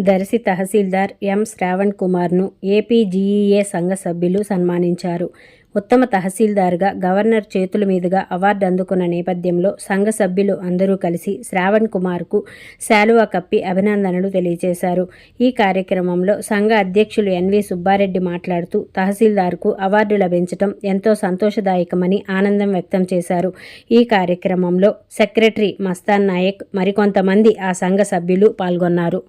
దర్శి తహసీల్దార్ M. Shravan కుమార్ను APGEA సంఘ సభ్యులు సన్మానించారు. ఉత్తమ తహసీల్దార్గా గవర్నర్ చేతుల మీదుగా అవార్డు అందుకున్న నేపథ్యంలో సంఘ సభ్యులు అందరూ కలిసి శ్రావణ్ కుమార్కు శాలువా కప్పి అభినందనలు తెలియజేశారు. ఈ కార్యక్రమంలో సంఘ అధ్యక్షులు ఎన్వి సుబ్బారెడ్డి మాట్లాడుతూ తహసీల్దార్కు అవార్డు లభించడం ఎంతో సంతోషదాయకమని ఆనందం వ్యక్తం చేశారు. ఈ కార్యక్రమంలో సెక్రటరీ మస్తాన్ నాయక్ మరికొంతమంది ఆ సంఘ సభ్యులు పాల్గొన్నారు.